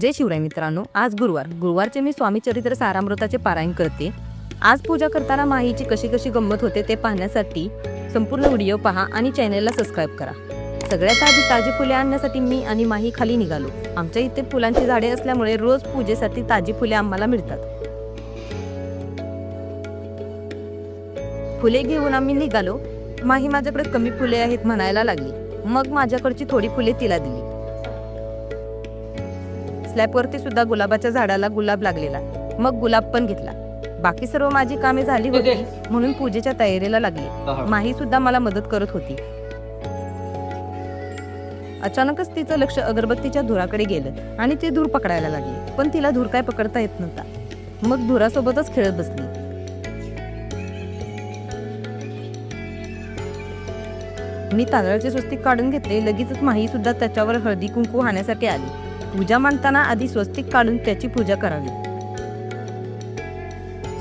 जय शिवराय मित्रांनो आज गुरुवार. गुरुवारचे मी स्वामी चरित्र सारामृताचे पारायण करते. आज पूजा करताना माहीची कशी कशी गंमत होते ते पाहण्यासाठी संपूर्ण व्हिडिओ पहा आणि चॅनेलला सबस्क्राईब करा. सगळ्यात आधी ताजी फुले आणण्यासाठी मी आणि माही खाली निघालो. आमच्या इथे फुलांची झाडे असल्यामुळे रोज पूजेसाठी ताजी फुले आम्हाला मिळतात. फुले घेऊन आम्ही निघालो. माही माझ्याकडे कमी फुले आहेत म्हणायला लागली. मग माझ्याकडची थोडी फुले तिला दिली. स्लॅबवरती सुद्धा गुलाबाच्या झाडाला गुलाब लागलेला. मग गुलाब पण घेतला. बाकी सर्व माझी कामे झाली होती म्हणून पूजेच्या तयारीला लागली. माही सुद्धा मला मदत करत होती. अचानकच तिचं लक्ष अगरबत्तीच्या धुराकडे गेलं आणि ती धूर पकडायला लागली. पण तिला धूर काय पकडता येत नव्हता. मग धुरासोबतच खेळत बसली. मी तांदळाचे स्वस्तिक काढून घेतले लगेचच माही सुद्धा त्याच्यावर हळदी कुंकू वाहण्यासाठी आली. पूजा मांडताना आधी स्वस्तिक काढून त्याची पूजा करावी.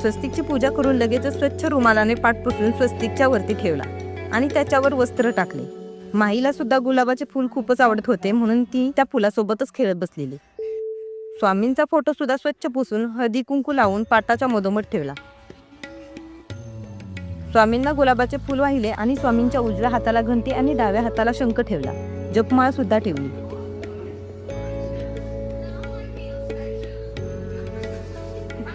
स्वस्तिकची पूजा करून लगेचच स्वच्छ रुमालाने पाठ पुसून स्वस्तिकच्या वरती ठेवला आणि त्याच्यावर वस्त्र टाकले. माहीला सुद्धा गुलाबाचे फूल खूपच आवडत होते म्हणून ती त्या फुलासोबतच खेळत बसलेली. स्वामींचा फोटो सुद्धा स्वच्छ पुसून हळदी कुंकू लावून पाटाच्या मधोमध ठेवला. स्वामींना गुलाबाचे फूल वाहिले आणि स्वामींच्या उजव्या हाताला घंटी आणि डाव्या हाताला शंख ठेवला. जपमाळ सुद्धा ठेवली.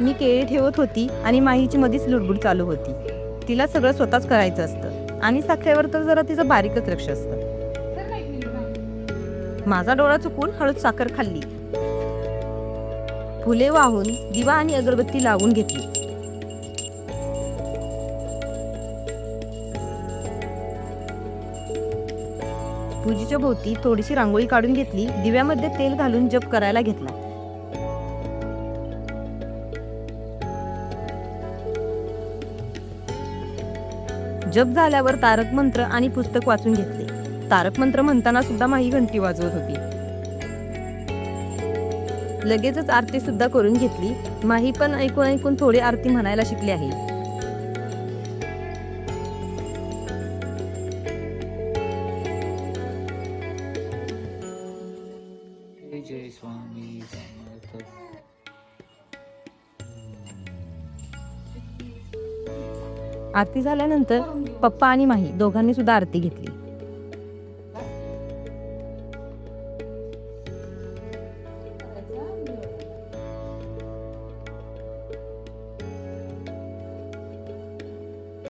मी केळी ठेवत होती आणि माहीची मधीच लुडबुड चालू होती. तिला सगळं स्वतःच करायचं असतं. आणि साखरेवर तर जरा तिचं बारीकच लक्ष असतं. माझा डोळा चुकून हळद साखर खाल्ली. फुले वाहून दिवा आणि अगरबत्ती लावून घेतली. पूजेच्या भोवती थोडीशी रांगोळी काढून घेतली. दिव्यामध्ये तेल घालून जप करायला घेतला. जप झाल्यावर तारक मंत्र आणि पुस्तक वाचून घेतले. तारक मंत्र म्हणताना सुद्धा माही घंटी वाजवत होती. लगेचच आरती सुद्धा करून घेतली. माही पण ऐकून ऐकून थोडी आरती म्हणायला शिकली आहे. जय स्वामी आरती झाल्यानंतर पप्पा आणि माही दोघांनी सुद्धा आरती घेतली.